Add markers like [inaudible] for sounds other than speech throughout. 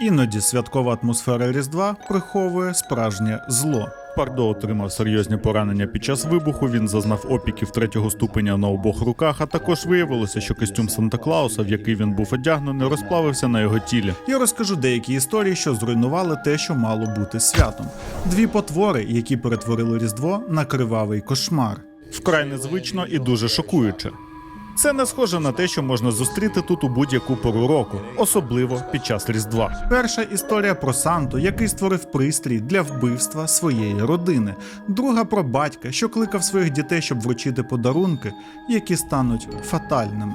Іноді святкова атмосфера Різдва приховує справжнє зло. Пардо отримав серйозні поранення під час вибуху. Він зазнав опіків третього ступеня на обох руках. А також виявилося, що костюм Санта Клауса, в який він був одягнений, розплавився на його тілі. Я розкажу деякі історії, що зруйнували те, що мало бути святом. Дві потвори, які перетворили Різдво на кривавий кошмар. Вкрай незвично і дуже шокуюче. Це не схоже на те, що можна зустріти тут у будь-яку пору року, особливо під час Різдва. Перша історія про Санту, який створив пристрій для вбивства своєї родини. Друга про батька, що кликав своїх дітей, щоб вручити подарунки, які стануть фатальними.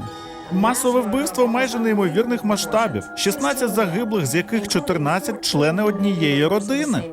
Масове вбивство майже неймовірних масштабів: 16 загиблих, з яких 14 – члени однієї родини.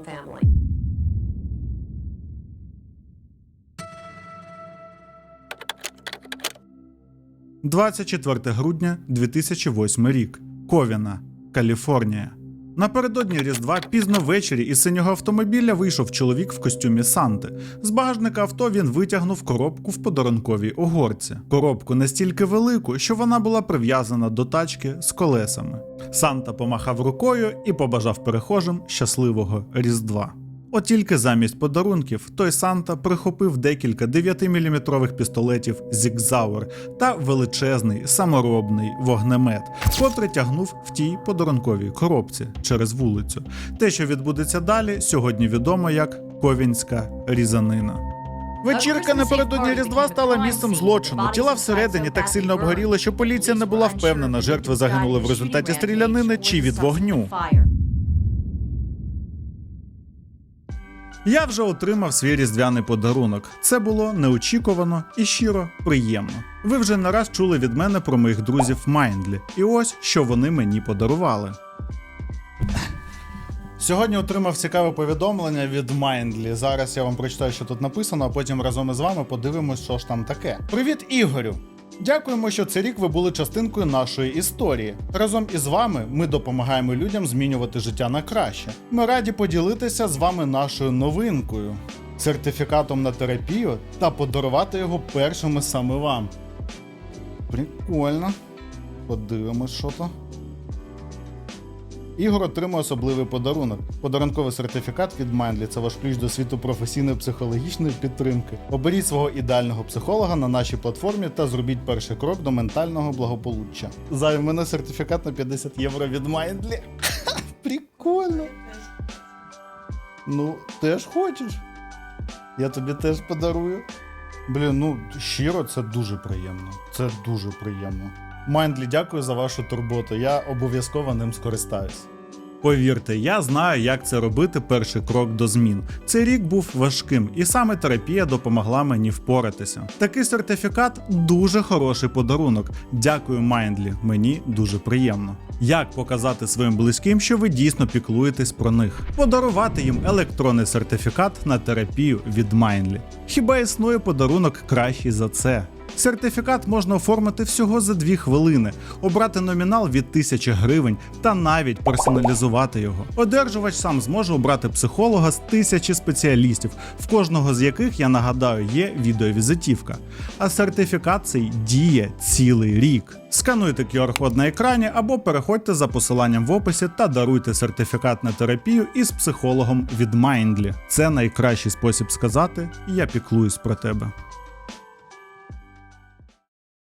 24 грудня 2008 рік. Ковіна, Каліфорнія. Напередодні Різдва пізно ввечері із синього автомобіля вийшов чоловік в костюмі Санти. З багажника авто він витягнув коробку в подарунковій огорці. Коробку настільки велику, що вона була прив'язана до тачки з колесами. Санта помахав рукою і побажав перехожим щасливого Різдва. От тільки замість подарунків той Санта прихопив декілька 9-мм пістолетів Зігзауер та величезний саморобний вогнемет, котрий тягнув в тій подарунковій коробці через вулицю. Те, що відбудеться далі, сьогодні відомо як Ковінська різанина. Вечірка напередодні Різдва стала місцем злочину. Тіла всередині так сильно обгоріли, що поліція не була впевнена, жертви загинули в результаті стрілянини чи від вогню. Я вже отримав свій різдвяний подарунок. Це було неочікувано і щиро приємно. Ви вже не раз чули від мене про моїх друзів Майндлі, і ось що вони мені подарували. Сьогодні отримав цікаве повідомлення від Майндлі. Зараз я вам прочитаю, що тут написано, а потім разом із вами подивимось, що ж там таке. Привіт, Ігорю! Дякуємо, що цей рік ви були частинкою нашої історії. Разом із вами ми допомагаємо людям змінювати життя на краще. Ми раді поділитися з вами нашою новинкою, сертифікатом на терапію та подарувати його першими саме вам. Прикольно. Подивимось, що то. Ігор отримує особливий подарунок. Подарунковий сертифікат від Mindly – це ваш ключ до світу професійної психологічної підтримки. Оберіть свого ідеального психолога на нашій платформі та зробіть перший крок до ментального благополуччя. Зай, в мене сертифікат на 50 євро від Mindly. [laughs] Прикольно. Ну, теж хочеш? Я тобі теж подарую. Блін, ну щиро, це дуже приємно. Це дуже приємно. Майндлі, дякую за вашу турботу. Я обов'язково ним скористаюсь. Повірте, я знаю, як це робити перший крок до змін. Цей рік був важким, і саме терапія допомогла мені впоратися. Такий сертифікат дуже хороший подарунок. Дякую, Майндлі. Мені дуже приємно. Як показати своїм близьким, що ви дійсно піклуєтесь про них? Подарувати їм електронний сертифікат на терапію від Майндлі. Хіба існує подарунок кращий за це? Сертифікат можна оформити всього за 2 хвилини, обрати номінал від 1000 гривень та навіть персоналізувати його. Одержувач сам зможе обрати психолога з тисячі спеціалістів, в кожного з яких я нагадаю є відеовізитівка. А сертифікат цей діє цілий рік. Скануйте QR-код на екрані або переходьте за посиланням в описі та даруйте сертифікат на терапію із психологом від Mindly. Це найкращий спосіб сказати Я піклуюсь про тебе.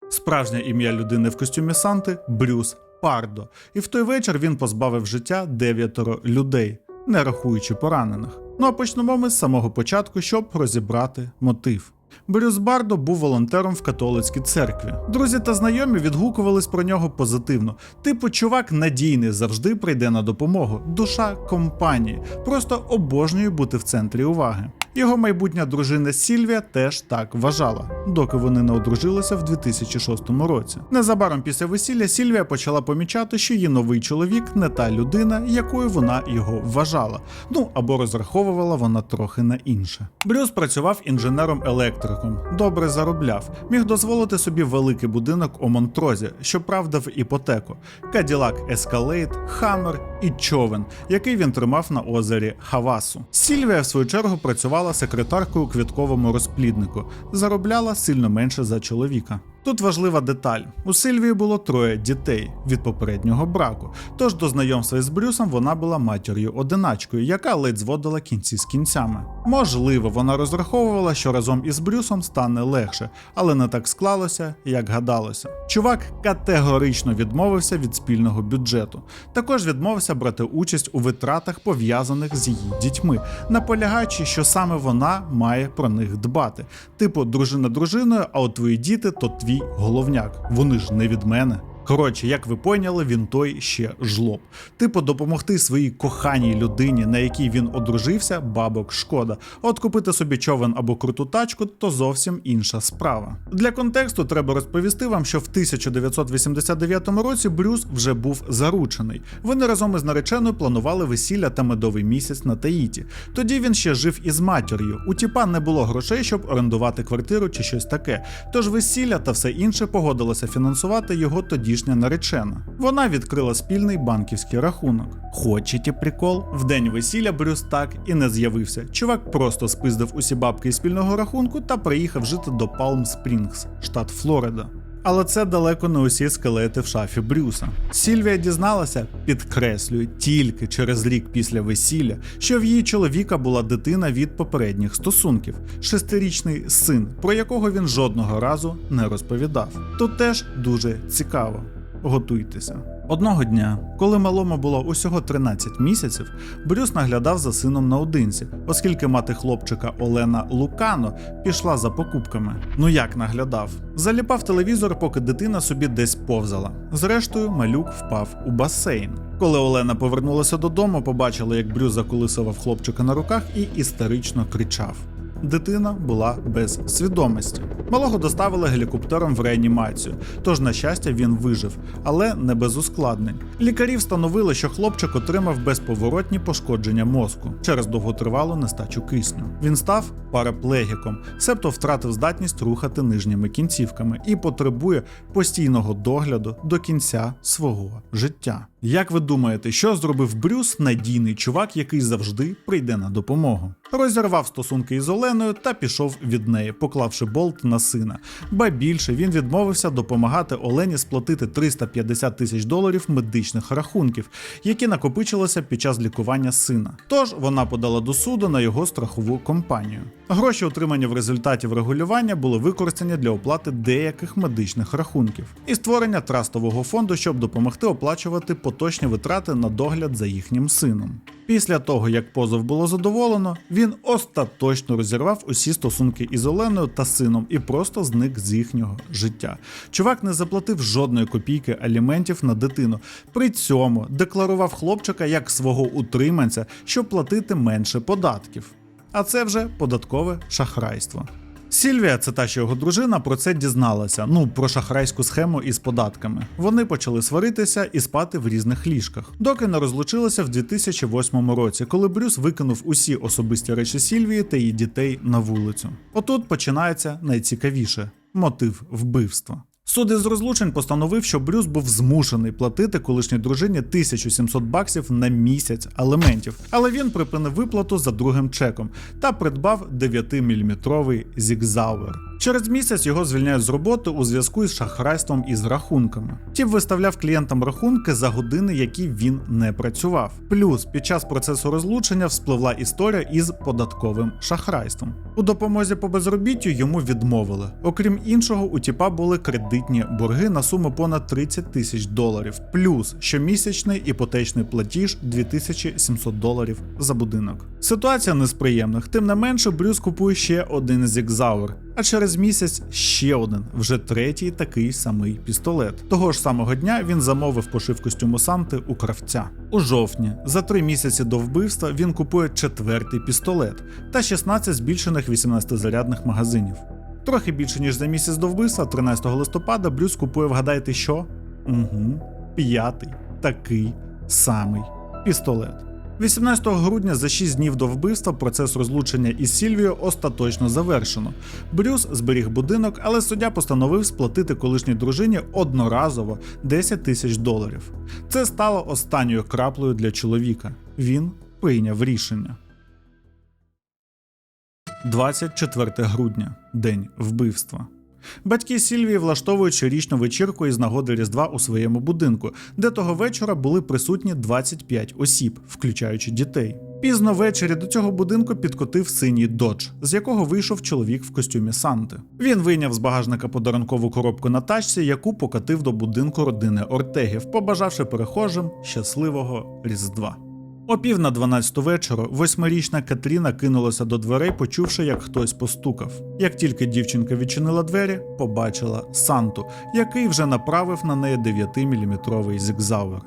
Справжнє ім'я людини в костюмі Санти Брюс Пардо. І в той вечір він позбавив життя дев'ятеро людей, не рахуючи поранених. Ну а почнемо ми з самого початку, щоб розібрати мотив. Брюс Бардо був волонтером в католицькій церкві. Друзі та знайомі відгукувались про нього позитивно. Типу, чувак надійний завжди прийде на допомогу. Душа компанії. Просто обожнює бути в центрі уваги. Його майбутня дружина Сільвія теж так вважала, доки вони не одружилися в 2006 році. Незабаром після весілля Сільвія почала помічати, що її новий чоловік не та людина, якою вона його вважала. Ну або розраховувала вона трохи на інше. Брюс працював інженером-електриком, добре заробляв, міг дозволити собі великий будинок у Монтрозі, щоправда, в іпотеку, Каділак Ескалейт, Хаммер і човен, який він тримав на озері Хавасу. Сільвія, в свою чергу, працювала секретаркою у квітковому розпліднику, заробляла сильно менше за чоловіка. Тут важлива деталь: у Сильвії було троє дітей від попереднього браку. Тож до знайомства із Брюсом вона була матір'ю одиначкою, яка ледь зводила кінці з кінцями. Можливо, вона розраховувала, що разом із Брюсом стане легше, але не так склалося, як гадалося. Чувак категорично відмовився від спільного бюджету. Також відмовився брати участь у витратах, пов'язаних з її дітьми, наполягаючи, що саме вона має про них дбати. Типу, дружина дружиною, а от твої діти то твій головняк. Вони ж не від мене. Коротше, як ви поняли, він той ще жлоб. Типу, допомогти своїй коханій людині, на якій він одружився, бабок шкода. От купити собі човен або круту тачку то зовсім інша справа. Для контексту треба розповісти вам, що в 1989 році Брюс вже був заручений. Вони разом із нареченою планували весілля та медовий місяць на Таїті. Тоді він ще жив із матір'ю. У тіпа не було грошей, щоб орендувати квартиру чи щось таке. Тож весілля та все інше погодилося фінансувати його тодішня наречена. Вона відкрила спільний банківський рахунок. Хочете прикол? В день весілля Брюс так і не з'явився. Чувак просто спиздив усі бабки із спільного рахунку та приїхав жити до Палм Спрінгс, штат Флорида. Але це далеко не усі скелети в шафі Брюса. Сільвія дізналася, підкреслюю, тільки через рік після весілля, що в її чоловіка була дитина від попередніх стосунків, шестирічний син, про якого він жодного разу не розповідав. Тут теж дуже цікаво. Готуйтеся. Одного дня, коли малому було усього 13 місяців, Брюс наглядав за сином наодинці, оскільки мати хлопчика Олена Лукано пішла за покупками. Ну як наглядав? Заліпав телевізор, поки дитина собі десь повзала. Зрештою, малюк впав у басейн. Коли Олена повернулася додому, побачила, як Брюс заколисував хлопчика на руках і істерично кричав. Дитина була без свідомості. Малого доставили гелікоптером в реанімацію, тож, на щастя, він вижив, але не без ускладнень. Лікарі встановили, що хлопчик отримав безповоротні пошкодження мозку через довготривалу нестачу кисню. Він став параплегіком, себто втратив здатність рухати нижніми кінцівками і потребує постійного догляду до кінця свого життя. Як ви думаєте, що зробив Брюс, надійний чувак, який завжди прийде на допомогу? Розірвав стосунки із Оленою та пішов від неї, поклавши болт на сина. Ба більше він відмовився допомагати Олені сплатити 350 тисяч доларів медичних рахунків, які накопичилися під час лікування сина. Тож вона подала до суду на його страхову компанію. Гроші, отримані в результаті врегулювання, були використані для оплати деяких медичних рахунків і створення трастового фонду, щоб допомогти оплачувати поточні витрати на догляд за їхнім сином. Після того, як позов було задоволено, він остаточно розірвав усі стосунки із Оленою та сином і просто зник з їхнього життя. Чувак не заплатив жодної копійки аліментів на дитину. При цьому декларував хлопчика як свого утриманця, щоб платити менше податків. А це вже податкове шахрайство. Сільвія, це та що його дружина, про це дізналася. Ну про шахрайську схему із податками. Вони почали сваритися і спати в різних ліжках, доки не розлучилися в 2008 році, коли Брюс викинув усі особисті речі Сільвії та її дітей на вулицю. Отут починається найцікавіше мотив вбивства. Суд із розлучень постановив, що Брюс був змушений платити колишній дружині 1700 баксів на місяць елементів, але він припинив виплату за другим чеком та придбав 9-мм зігзауер. Через місяць його звільняють з роботи у зв'язку із шахрайством із рахунками. Тіп виставляв клієнтам рахунки за години, які він не працював. Плюс під час процесу розлучення вспливла історія із податковим шахрайством. У допомозі по безробіттю йому відмовили. Окрім іншого, у тіпа були кредитні борги на суму понад 30 тисяч доларів, плюс щомісячний іпотечний платіж 2700 доларів за будинок. Ситуація не тим не менше, Брюс купує ще один зігзауер. А через місяць ще один, вже третій такий самий пістолет. Того ж самого дня він замовив пошив костюму Санти у кравця. У жовтні, за три місяці до вбивства, він купує четвертий пістолет та 16 збільшених 18-зарядних магазинів. Трохи більше ніж за місяць до вбивства, 13 листопада, Брюс купує, вгадайте, що? Угу, п'ятий такий самий пістолет. 18 грудня за 6 днів до вбивства процес розлучення із Сільвією остаточно завершено. Брюс зберіг будинок, але суддя постановив сплатити колишній дружині одноразово 10 тисяч доларів. Це стало останньою краплею для чоловіка. Він прийняв рішення. 24 грудня день вбивства. Батьки Сільвії влаштовують щорічну вечірку із нагоди Різдва у своєму будинку, де того вечора були присутні 25 осіб, включаючи дітей. Пізно ввечері до цього будинку підкотив синій додж, з якого вийшов чоловік в костюмі Санти. Він вийняв з багажника подарункову коробку на тачці, яку покатив до будинку родини Ортегів, побажавши перехожим щасливого Різдва. О пів на 12 вечора восьмирічна Катріна кинулася до дверей, почувши, як хтось постукав. Як тільки дівчинка відчинила двері, побачила Санту, який вже направив на неї 9-мм зігзавер.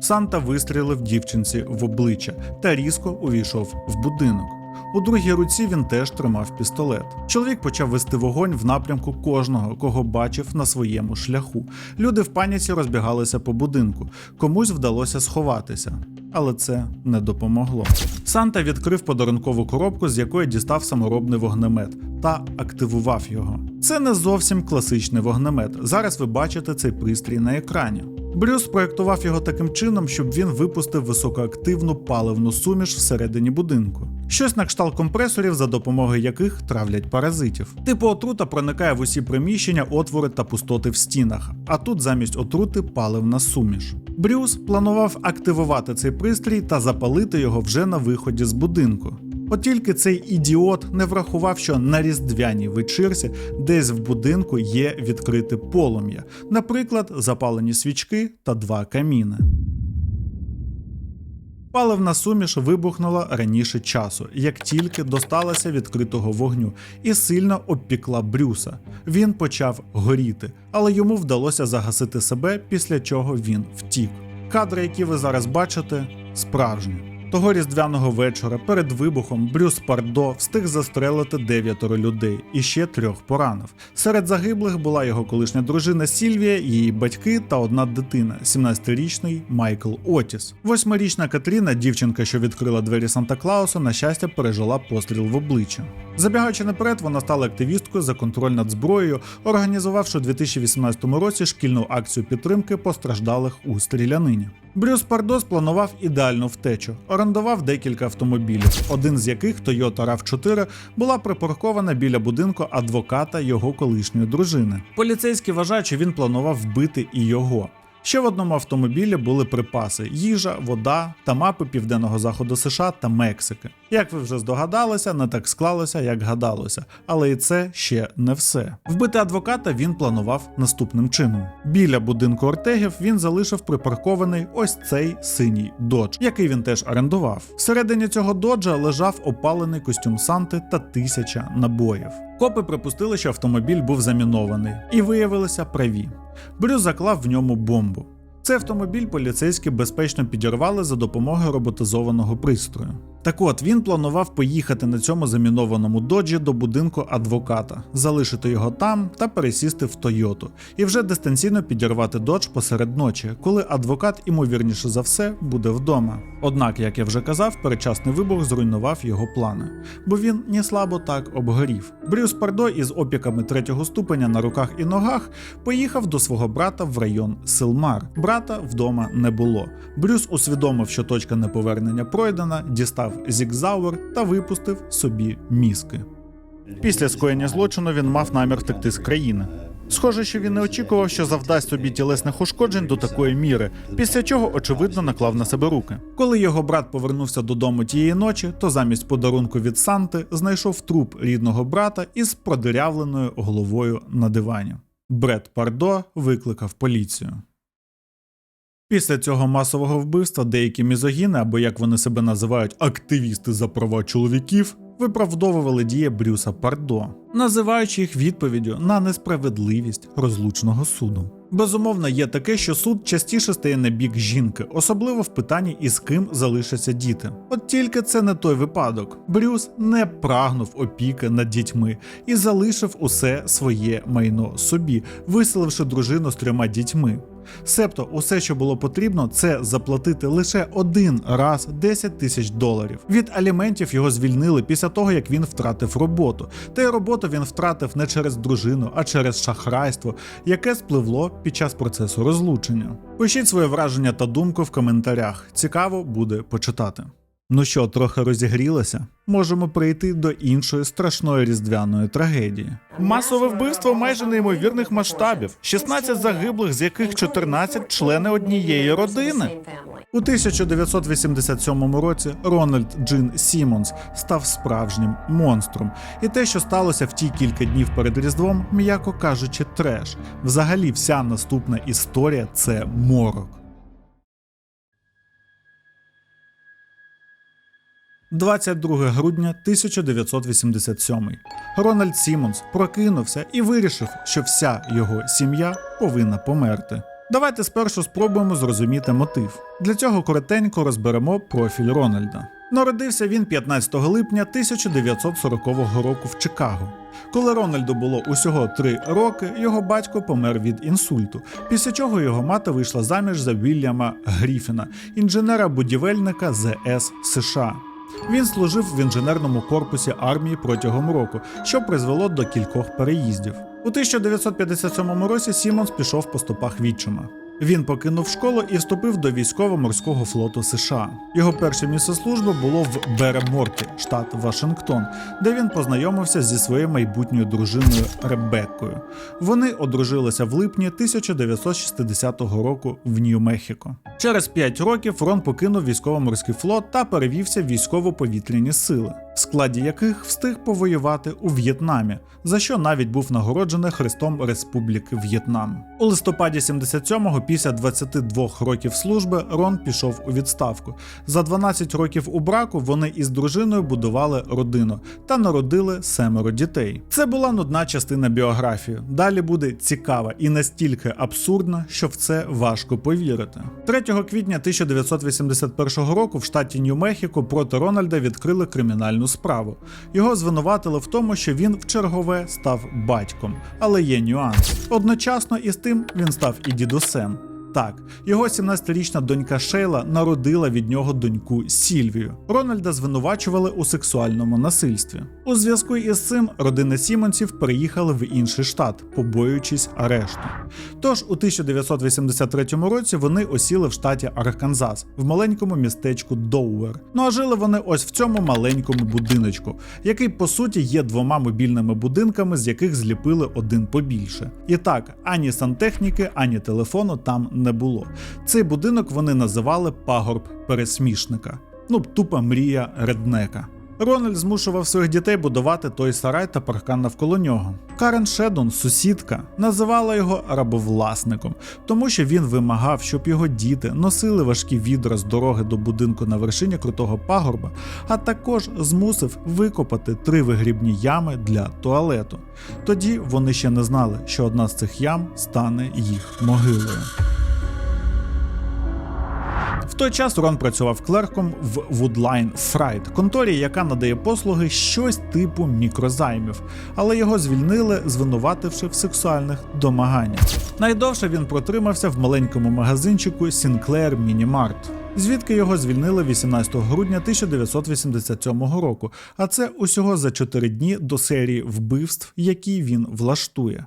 Санта вистрілив дівчинці в обличчя та різко увійшов в будинок. У другій руці він теж тримав пістолет. Чоловік почав вести вогонь в напрямку кожного, кого бачив на своєму шляху. Люди в паніці розбігалися по будинку, комусь вдалося сховатися. Але це не допомогло. Санта відкрив подарункову коробку, з якої дістав саморобний вогнемет, та активував його. Це не зовсім класичний вогнемет. Зараз ви бачите цей пристрій на екрані. Брюс проєктував його таким чином, щоб він випустив високоактивну паливну суміш всередині будинку. Щось на кшталт компресорів, за допомогою яких травлять паразитів. Типу отрута проникає в усі приміщення, отвори та пустоти в стінах, а тут замість отрути паливна суміш. Брюс планував активувати цей пристрій та запалити його вже на виході з будинку. От тільки цей ідіот не врахував, що на різдвяній вечірці десь в будинку є відкрите полум'я, наприклад, запалені свічки та два каміни. Паливна суміш вибухнула раніше часу, як тільки досталася відкритого вогню, і сильно обпікла Брюса. Він почав горіти, але йому вдалося загасити себе, після чого він втік. Кадри, які ви зараз бачите, справжні. Того різдвяного вечора перед вибухом Брюс Пардо встиг застрелити дев'ятеро людей і ще трьох поранив. Серед загиблих була його колишня дружина Сільвія, її батьки та одна дитина, 17-річний Майкл Отіс. Восьмирічна Катріна, дівчинка, що відкрила двері Санта Клауса, на щастя, пережила постріл в обличчя. Забігаючи наперед, вона стала активісткою за контроль над зброєю, організувавши у 2018 році шкільну акцію підтримки постраждалих у стрілянині. Брюс Пардос планував ідеальну втечу, орендував декілька автомобілів, один з яких Toyota RAV4 була припаркована біля будинку адвоката його колишньої дружини. Поліцейські вважають, що він планував вбити і його. Ще в одному автомобілі були припаси: їжа, вода та мапи південного заходу США та Мексики. Як ви вже здогадалися, не так склалося, як гадалося, але і це ще не все. Вбити адвоката він планував наступним чином: біля будинку Ортегів він залишив припаркований ось цей синій додж, який він теж орендував. Всередині цього доджа лежав опалений костюм Санти та тисяча набоїв. Копи припустили, що автомобіль був замінований, і виявилися праві. Брюс заклав в ньому бомбу. Цей автомобіль поліцейські безпечно підірвали за допомогою роботизованого пристрою. Так от він планував поїхати на цьому замінованому доджі до будинку адвоката, залишити його там та пересісти в Тойоту, і вже дистанційно підірвати додж посеред ночі, коли адвокат, імовірніше за все, буде вдома. Однак, як я вже казав, передчасний вибух зруйнував його плани, бо він ні слабо так обгорів. Брюс Пардо із опіками третього ступеня на руках і ногах поїхав до свого брата в район Силмар. Брата вдома не було. Брюс усвідомив, що точка неповернення пройдена, дістав зігзауер та випустив собі мізки. Після скоєння злочину він мав намір втекти з країни. Схоже, що він не очікував, що завдасть собі тілесних ушкоджень до такої міри, після чого, очевидно, наклав на себе руки. Коли його брат повернувся додому тієї ночі, то замість подарунку від Санти знайшов труп рідного брата із продирявленою головою на дивані. Бред Пардо викликав поліцію. Після цього масового вбивства деякі мізогіни, або як вони себе називають, активісти за права чоловіків, виправдовували дії Брюса Пардо, називаючи їх відповіддю на несправедливість розлучного суду. Безумовно, є таке, що суд частіше стає на бік жінки, особливо в питанні, із ким залишаться діти. От тільки це не той випадок. Брюс не прагнув опіки над дітьми і залишив усе своє майно собі, виселивши дружину з трьома дітьми. Себто, усе, що було потрібно, це заплатити лише один раз 10 тисяч доларів. Від аліментів його звільнили після того, як він втратив роботу. Та й роботу він втратив не через дружину, а через шахрайство, яке спливло під час процесу розлучення. Пишіть своє враження та думку в коментарях. Цікаво буде почитати. Ну що, трохи розігрілося? Можемо прийти до іншої страшної різдвяної трагедії. Масове вбивство майже неймовірних масштабів: 16 загиблих, з яких 14 члени однієї родини. У 1987 році Рональд Джин Сімонс став справжнім монстром. І те, що сталося в ті кілька днів перед Різдвом, м'яко кажучи, треш. Взагалі, вся наступна історія це морок. 22 грудня 1987. Рональд Сімонс прокинувся і вирішив, що вся його сім'я повинна померти. Давайте спершу спробуємо зрозуміти мотив. Для цього коротенько розберемо профіль Рональда. Народився він 15 липня 1940 року в Чикаго. Коли Рональду було усього 3 роки, його батько помер від інсульту, після чого його мати вийшла заміж за Вільяма Гріфіна, інженера-будівельника ЗС США. Він служив в інженерному корпусі армії протягом року, що призвело до кількох переїздів. У 1957 році Сімонс пішов по стопах відчима. Він покинув школу і вступив до військово-морського флоту США. Його перше місце служби було в Береморті, штат Вашингтон, де він познайомився зі своєю майбутньою дружиною Ребеккою. Вони одружилися в липні 1960 року в Нью-Мехіко. Через 5 років Рон покинув військово-морський флот та перевівся в військово-повітряні сили, в складі яких встиг повоювати у В'єтнамі, за що навіть був нагороджений Хрестом Республіки В'єтнам. У листопаді 77-го, після 22 років служби, Рон пішов у відставку. За 12 років у браку вони із дружиною будували родину та народили семеро дітей. Це була нудна частина біографії. Далі буде цікава і настільки абсурдна, що в це важко повірити. 3 квітня 1981 року в штаті Нью-Мехіко проти Рональда відкрили кримінальну справу. Його звинуватили в тому, що він в чергове став батьком, але є нюанс. Одночасно із тим він став і дідусем. Так, його 17-річна донька Шейла народила від нього доньку Сільвію. Рональда звинувачували у сексуальному насильстві. У зв'язку із цим родина Сімонсів переїхали в інший штат, побоюючись арешту. Тож у 1983 році вони осіли в штаті Арканзас в маленькому містечку Доувер. Ну а жили вони ось в цьому маленькому будиночку, який по суті є двома мобільними будинками, з яких зліпили один побільше. І так, ані сантехніки, ані телефону там не було. Цей будинок вони називали пагорб пересмішника. Ну, тупа мрія реднека. Рональд змушував своїх дітей будувати той сарай та паркан навколо нього. Карен Шедон, сусідка, називала його рабовласником, тому що він вимагав, щоб його діти носили важкі відра з дороги до будинку на вершині крутого пагорба, а також змусив викопати три вигрібні ями для туалету. Тоді вони ще не знали, що одна з цих ям стане їх могилою. В той час Рон працював клерком в Woodline Fright, конторі, яка надає послуги щось типу мікрозаймів, але його звільнили, звинувативши в сексуальних домаганнях. Найдовше він протримався в маленькому магазинчику Sinclair Mini Mart, звідки його звільнили 18 грудня 1987 року. А це усього за 4 дні до серії вбивств, які він влаштує.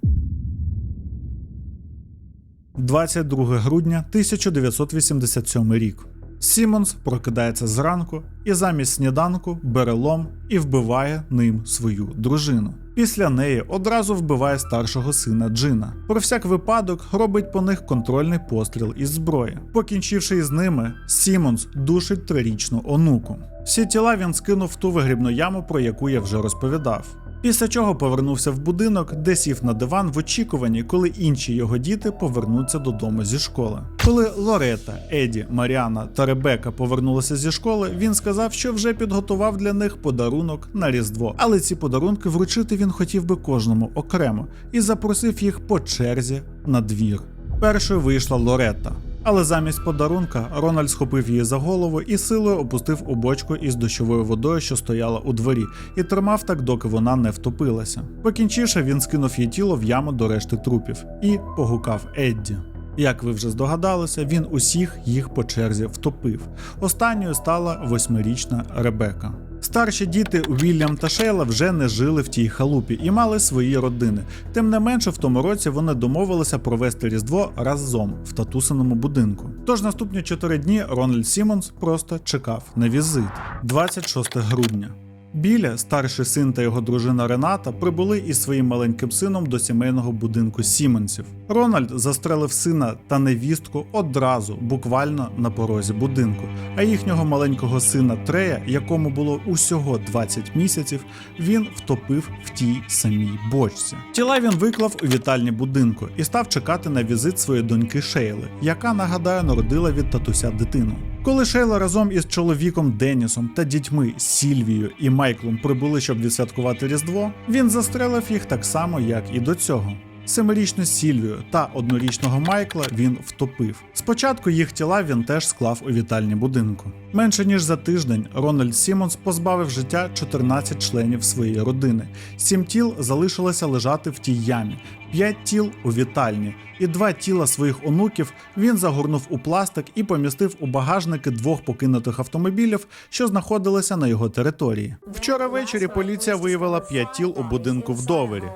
22 грудня 1987 рік. Сімонс прокидається зранку і замість сніданку бере лом і вбиває ним свою дружину. Після неї одразу вбиває старшого сина Джина. Про всяк випадок робить по них контрольний постріл із зброї. Покінчивши із ними, Сімонс душить трирічну онуку. Всі тіла він скинув в ту вигрібну яму, про яку я вже розповідав. Після чого повернувся в будинок, де сів на диван в очікуванні, коли інші його діти повернуться додому зі школи. Коли Лорета, Еді, Маріана та Ребека повернулися зі школи, він сказав, що вже підготував для них подарунок на Різдво. Але ці подарунки вручити він хотів би кожному окремо і запросив їх по черзі на двір. Першою вийшла Лоретта. Але замість подарунка Рональд схопив її за голову і силою опустив у бочку із дощовою водою, що стояла у дворі, і тримав так, доки вона не втопилася. Покінчивши, він скинув її тіло в яму до решти трупів і погукав Едді. Як ви вже здогадалися, він усіх їх по черзі втопив. Останньою стала восьмирічна Ребека. Старші діти Вільям та Шейла вже не жили в тій халупі і мали свої родини. Тим не менше, в тому році вони домовилися провести Різдво разом в татусиному будинку. Тож наступні чотири дні Рональд Сімонс просто чекав на візит 26 грудня. Біля, старший син та його дружина Рената прибули із своїм маленьким сином до сімейного будинку Сімонсів. Рональд застрелив сина та невістку одразу, буквально на порозі будинку. А їхнього маленького сина Трея, якому було усього 20 місяців, він втопив в тій самій бочці. Тіла він виклав у вітальні будинку і став чекати на візит своєї доньки Шейли, яка нагадаю народила від татуся дитину. Коли Шейла разом із чоловіком Денісом та дітьми Сільвією і Майклом прибули, щоб відсвяткувати Різдво, він застрелив їх так само, як і до цього. Семирічну Сільвію та однорічного Майкла він втопив. Спочатку їх тіла він теж склав у вітальні будинку. Менше ніж за тиждень Рональд Сімонс позбавив життя 14 членів своєї родини. Сім тіл залишилося лежати в тій ямі, п'ять тіл у вітальні, і два тіла своїх онуків він загорнув у пластик і помістив у багажники двох покинутих автомобілів, що знаходилися на його території. Вчора ввечері поліція виявила п'ять тіл у будинку в Довері.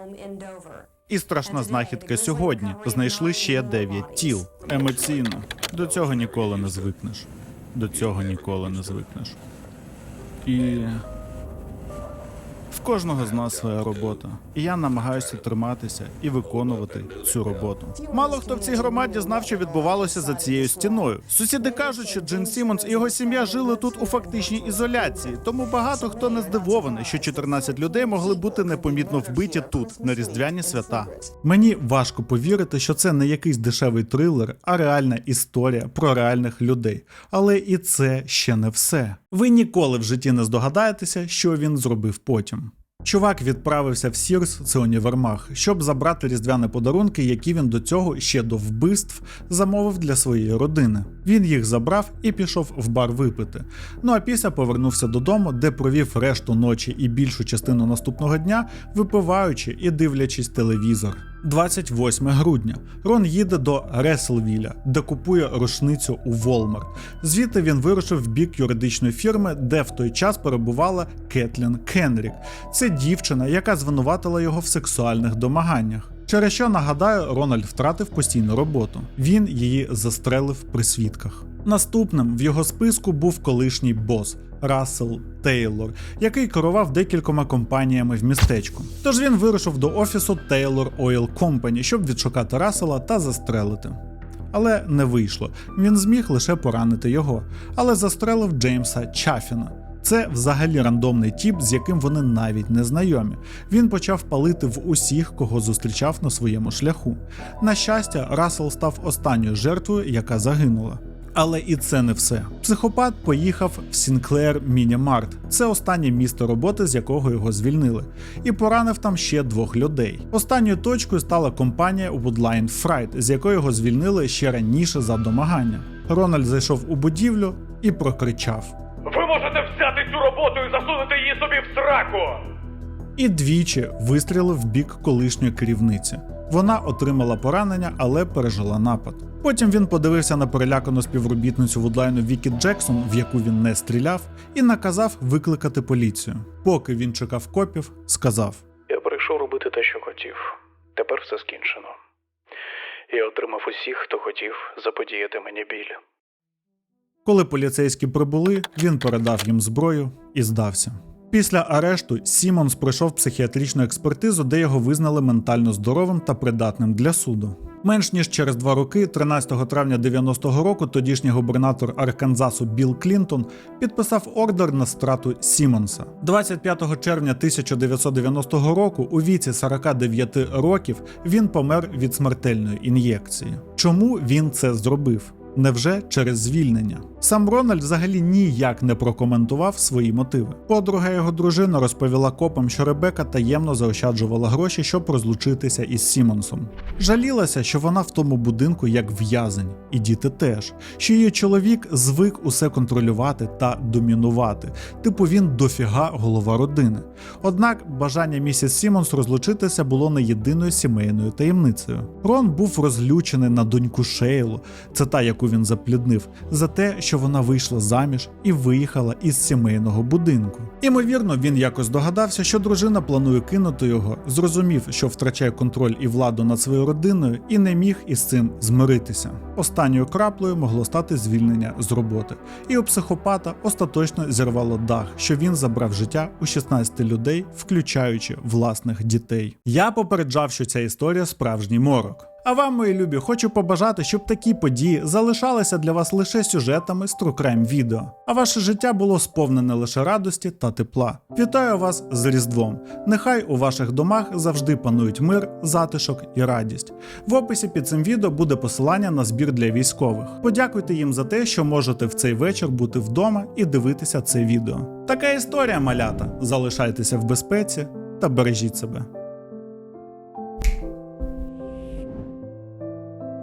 І страшна знахідка сьогодні. Знайшли ще дев'ять тіл. Емоційно. До цього ніколи не звикнеш. До цього ніколи не звикнеш. І. Кожного з нас своя робота. І я намагаюся триматися і виконувати цю роботу. Мало хто в цій громаді знав, що відбувалося за цією стіною. Сусіди кажуть, що Джин Сімонс і його сім'я жили тут у фактичній ізоляції, тому багато хто не здивований, що 14 людей могли бути непомітно вбиті тут на різдвяні свята. Мені важко повірити, що це не якийсь дешевий трилер, а реальна історія про реальних людей. Але і це ще не все. Ви ніколи в житті не здогадаєтеся, що він зробив потім. Чувак відправився в Сірс, це універмаг, щоб забрати різдвяні подарунки, які він до цього ще до вбивств замовив для своєї родини. Він їх забрав і пішов в бар випити. Ну а після повернувся додому, де провів решту ночі і більшу частину наступного дня, випиваючи і дивлячись телевізор. 28 грудня Рон їде до Реселвіля, де купує рушницю у Волмар. Звідти він вирушив в бік юридичної фірми, де в той час перебувала Кетлін Кенрік. Це дівчина, яка звинуватила його в сексуальних домаганнях. Через що нагадаю, Рональд втратив постійну роботу. Він її застрелив при свідках. Наступним в його списку був колишній бос Рассел Тейлор, який керував декількома компаніями в містечку. Тож він вирушив до офісу Taylor Oil Company, щоб відшукати Рассела та застрелити. Але не вийшло. Він зміг лише поранити його, але застрелив Джеймса Чафіна. Це взагалі рандомний тіп, з яким вони навіть не знайомі. Він почав палити в усіх, кого зустрічав на своєму шляху. На щастя, Рассел став останньою жертвою, яка загинула. Але і це не все. Психопат поїхав в Сінклер Міні-Март. Це останнє місто роботи, з якого його звільнили, і поранив там ще двох людей. Останньою точкою стала компанія Woodline Fright, з якої його звільнили ще раніше за домагання. Рональд зайшов у будівлю і прокричав. Ви можете взяти цю роботу і засунути її собі в сраку! і двічі вистрілив в бік колишньої керівниці. Вона отримала поранення, але пережила напад. Потім він подивився на перелякану співробітницю Вудлайну Вікі Джексон, в яку він не стріляв, і наказав викликати поліцію. Поки він чекав копів, сказав: Я прийшов робити те, що хотів. Тепер все скінчено. Я отримав усіх, хто хотів заподіяти мені біль. Коли поліцейські прибули, він передав їм зброю і здався. Після арешту Сімонс пройшов психіатричну експертизу, де його визнали ментально здоровим та придатним для суду. Менш ніж через два роки, 13 травня 90-го року, тодішній губернатор Арканзасу Білл Клінтон підписав ордер на страту Сімонса. 25 червня 1990 року, у віці 49 років, він помер від смертельної ін'єкції. Чому він це зробив? Невже через звільнення? Сам Рональд взагалі ніяк не прокоментував свої мотиви. Подруга його дружина розповіла копам, що Ребека таємно заощаджувала гроші, щоб розлучитися із Сімонсом. Жалілася, що вона в тому будинку як в'язень, і діти теж, що її чоловік звик усе контролювати та домінувати, типу він дофіга голова родини. Однак бажання місіс Сімонс розлучитися було не єдиною сімейною таємницею. Рон був розлючений на доньку Шейлу, це та, яку яку він запліднив, за те, що вона вийшла заміж і виїхала із сімейного будинку. Імовірно, він якось догадався, що дружина планує кинути його, зрозумів, що втрачає контроль і владу над своєю родиною, і не міг із цим змиритися. Останньою краплею могло стати звільнення з роботи. І у психопата остаточно зірвало дах, що він забрав життя у 16 людей, включаючи власних дітей. Я попереджав, що ця історія справжній морок. А вам, мої любі, хочу побажати, щоб такі події залишалися для вас лише сюжетами з True відео, а ваше життя було сповнене лише радості та тепла. Вітаю вас з Різдвом! Нехай у ваших домах завжди панують мир, затишок і радість. В описі під цим відео буде посилання на збір для військових. Подякуйте їм за те, що можете в цей вечір бути вдома і дивитися це відео. Така історія, малята. Залишайтеся в безпеці та бережіть себе.